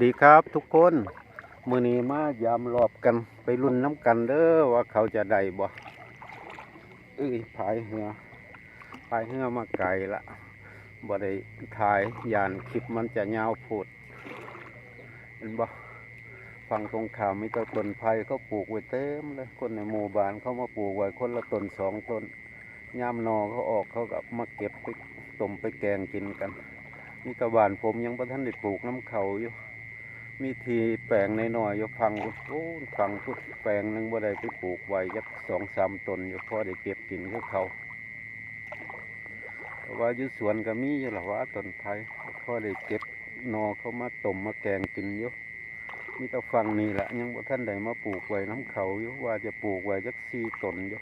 ดีครับทุกคนมือนี้มายามรอบกันไปรุ่นน้ำกันเด้อว่าเขาจะได้บ่เอ้ยพายเหือพายเหือมาไกลละบ่ได้ถ่ายยานคลิปมันจะยาวพูดเห็นบ่ฟังตรงข่าวมีต้นต้นไผ่เขาปลูกไว้เต็มเลยคนในหมู่บ้านเขามาปลูกไว้คนละต้นสองต้นยามนอเขาออกเขาก็มาเก็บไปต้มไปแกงกินกันนี่ตะบานผมยังประทันได้ปลูกน้ำเขาอยู่ มีทีแปลงในน้อยอยู่ฟังโอ้ฟังพุดแปลงหนึงบ่ได้ไปปลูกไว้ยักสองสามตนอยู่พอได้เก็บกินคือเขาแต่ว่าอยู่สวนก็มีอยู่หรอว่าต้นไผ่พอได้เก็บนอเขามาต้มมาแกงกินอยู่มีแต่ฟังนี่แหละยังบ่ท่านได้มาปลูกไว้น้ำเขาอยู่ว่าจะปลูกไว้ยักสี่ตนอยู่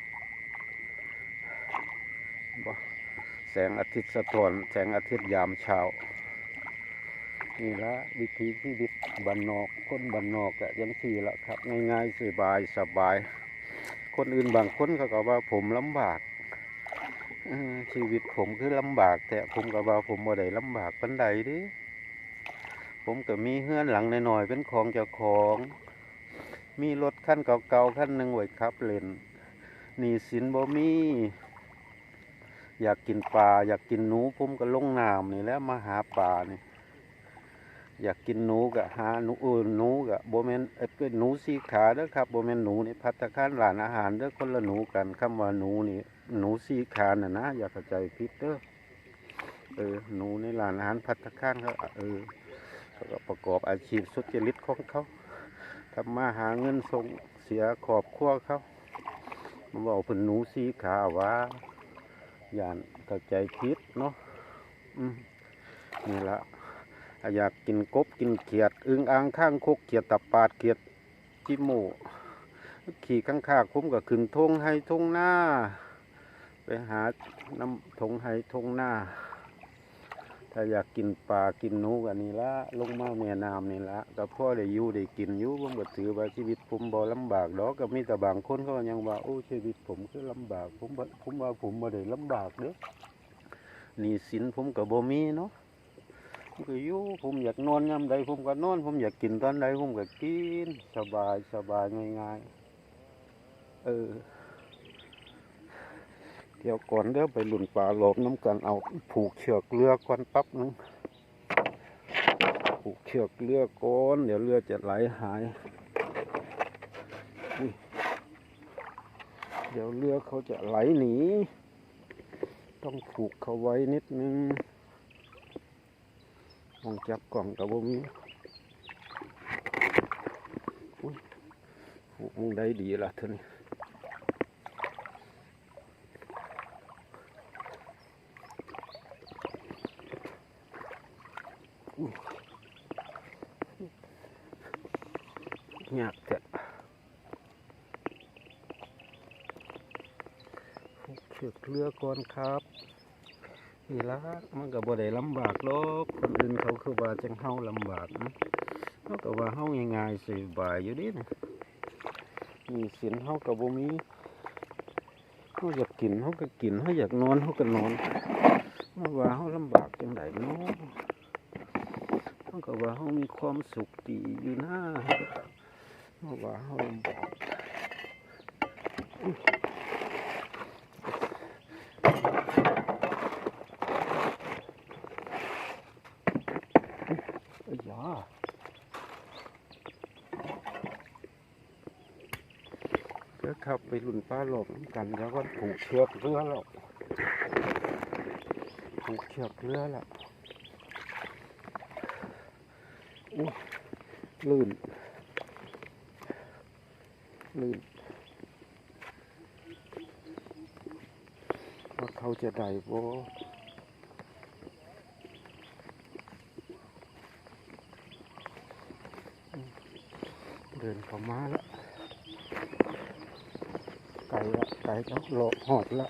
แสงอาทิตย์สะท้อนแสงอาทิตย์ยามเช้า นี่ละวิถีชีวิตบ้านนอกคนบ้านนอกอะยังสี่ละครับ ง่ายๆสบายสบาย คนอื่นบางคนเขาก็ว่าผมลำบากชีวิตผมคือลำบาก แต่ผมก็ว่าผมบ่ได้ลำบากปานใดดิผมก็มีเฮือนหลังหน้อยๆเป็นของเจ้าของ มีรถคันเก่าๆคันหนึ่งไว้ขับเล่นหนี้สินบ่มีอยากกินปลาอยากกินหนูผมก็ลงน้ำนี่แล้วมาหาปลานี่ อยากกินหนูกะหาหนูเออหนูกะโบแมนเอ้ยเป็นหนูสีขาเด้อครับโบแมนหนูนี่พัตตาคารร้านอาหารเด้อคนละหนูกันคำว่าหนูนี่หนูสีขาน่ะนะอย่าเข้าใจผิดเด้อเออหนูในร้านอาหารพัตตาคารเขาเออเขาก็ประกอบอาชีพสุจริตของเขาทำมาหาเงินส่งเสียขอบครัวเขามันบอกเป็นหนูสีขาว่าอย่านเข้าใจผิดเนาะอืมนี่ละ ถ้าอยากกินกบกินเขียด อึงอ่างข้างคกเขียดตับปาดเขียดจิโมขี่ข้างข้าคุ้มกับขึ้นทงให้ทงหน้า ไปหาน้ำทงให้ทงหน้า ถ้าอยากกินปลากินนูกันนี่ละลงมาแม่น้ำนี่ละก็พ่อได้อยู่ได้กินอยู่ผมก็ถือว่าชีวิตผมบ่ลำบากดอกก็มีแต่บางคนเขายังว่าโอ้ชีวิตผมคือลำบากผมบ่ผมว่าผมบ่ได้ลำบากเด้อหนี่สินผมก็บ่มีเนาะ ก็อยู่ผมอยากนอนยามใดผมก็นอน ผมอยากกินตอนใดผมก็กิน สบายสบายง่ายๆเออเดี๋ยวก่อนเดี๋ยวไปหลุนปลาหลบน้ำกันเอาผูกเชือกเรือก่อนปั๊บนึงผูกเชือกเรือก่อน เดี๋ยวเรือจะไหลหาย เดี๋ยวเรือเขาจะไหลหนี ต้องผูกเขาไว้นิดนึง องจับกล่องกับบ่มีอุ้ยผูกมึงได้ดีละท่านอยากแต่ผูกเชือกเรือก่อนครับ นี่ละมันก็บ่ได้ลำบากหรอกคนอื่นเขาคือว่าจังเฮาลำบากนะเขาก็ว่าเฮาง่ายๆสบายอยู่ดินะมีสินเฮาก็บ่มีเฮาอยากกินเฮาก็กินเฮาอยากนอนเฮาก็นอนมาว่าเฮาลำบากจังไดเนาะเฮาก็ว่าเฮามีความสุขดีอยู่นะมาว่าเฮาลำบาก เอ้ยยาเขับไปลุ่นป้าหลบกัน แล้วก็ผูกเชือกเรือหรอกผูกเชือกเรือแหละอุ้ยลื่น ลื่นว่าเขาจะได้บ่ เดินเข้ามาแล้วไก่ละไก่ก็โลหอดละ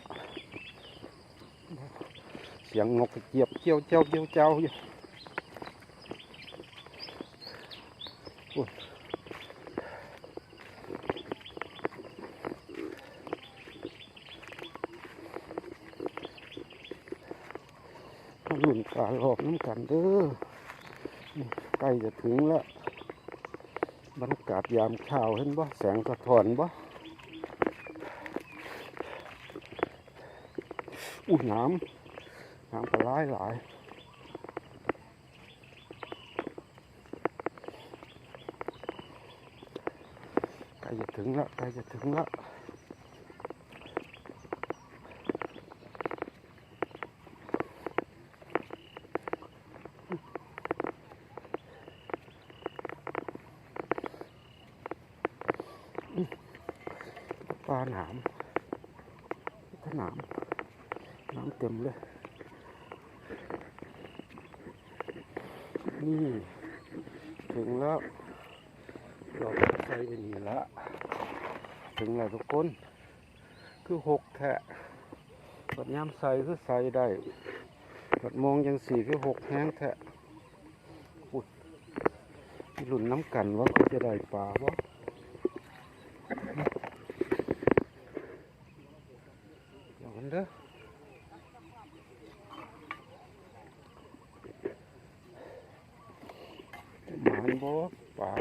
เสียงงกเจียบเจียวเจ้าเจียวเจ้าอยู่หลุ่นกาหลอกน้ำกันเด้อนี่ใกล้จะถึงแล้ว บรรยากาศยามเช้าเห็นบ่แสงสะท้อนบ่อุ้ยน้ำน้ำก็หลายหลายใกล้จะถึงละใกล้จะถึงละป ลาหนามถ้าหนามน้ำเต็มเลย นี่ ถึงแล้ว เราใส่ไปนี่ละ ถึงแล้วทุกคน คือหกแทะปัดยามใส่คือใส่ได้ปัดมองยังสี่คือหกแห้งแทะอุ้ยมีหลุนน้ำกันว่าเขาจะได้ปลาวะอย่างนั้นเด้อหมาน บ่ปลา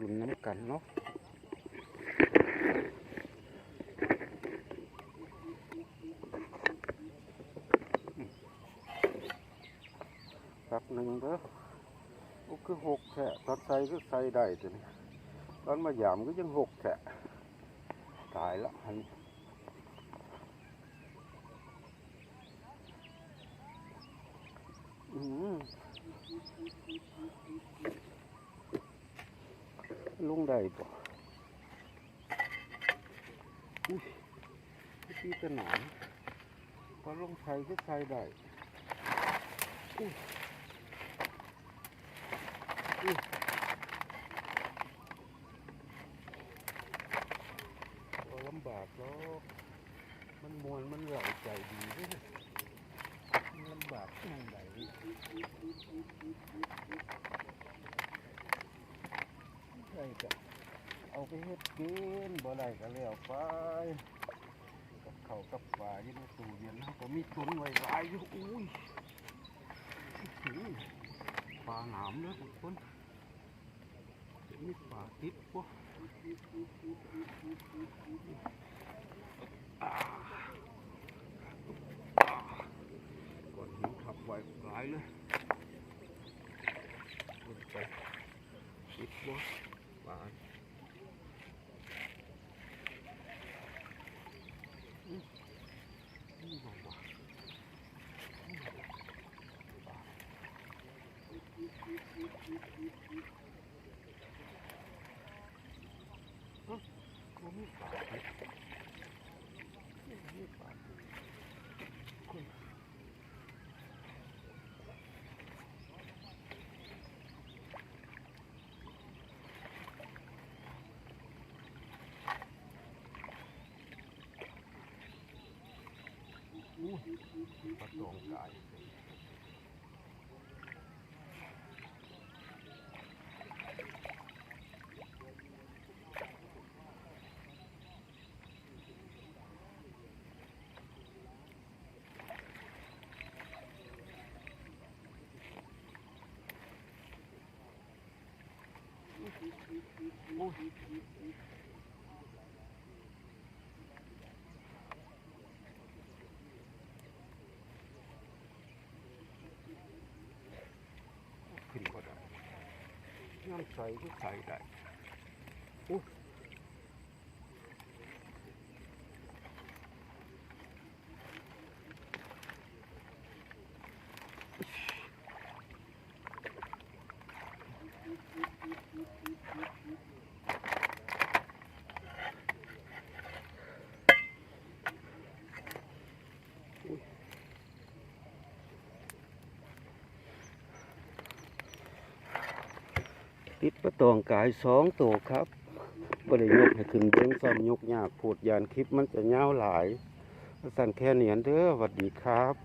ลุนน้ำกันเนาะตักหนึ่งเด้อโอ้คือหกแฉะตอนใส่ก็ใส่ได้ตัวนี้ตอนมาหยามก็ยังหกแฉะตายละอันอืม ลงได้ปะอุ้ยพี่กระหนามพอลงใส่ก็ใส่ได้ก็ลำบากหรอกมันมวนมันเหล่าใจดีด้วยนะมันลำบากตรงไหน ใช่ก็เอาไปเฮ็ดกินบ่ได้ก็แล้วไปกับเขาวกับปลาอยู่ในตู้เย็นเขาก็มีตุนไว้หลายอยู่อุ้ยอื้อปลาหนามเนอทุกคนมีปลาติดปะก่อนหินขับไว้หลายเลยลง ไปติดบ่ปลาอืมนี่บ่วะนี่บ่ปลาเอ้าบ่มีปลาติดบ่มีปลาติดคน อู้ ปลาตองกายอู้ขึ้นก็ได้ น้ำใส ติดประตองกายสองตัวครับบ่ได้ยกให้ขึ้นเบ้งซ้ำยกยากพูดยานคลิปมันจะเงาหลายสั่นแค่เนียนเด้อสวัสดีครับ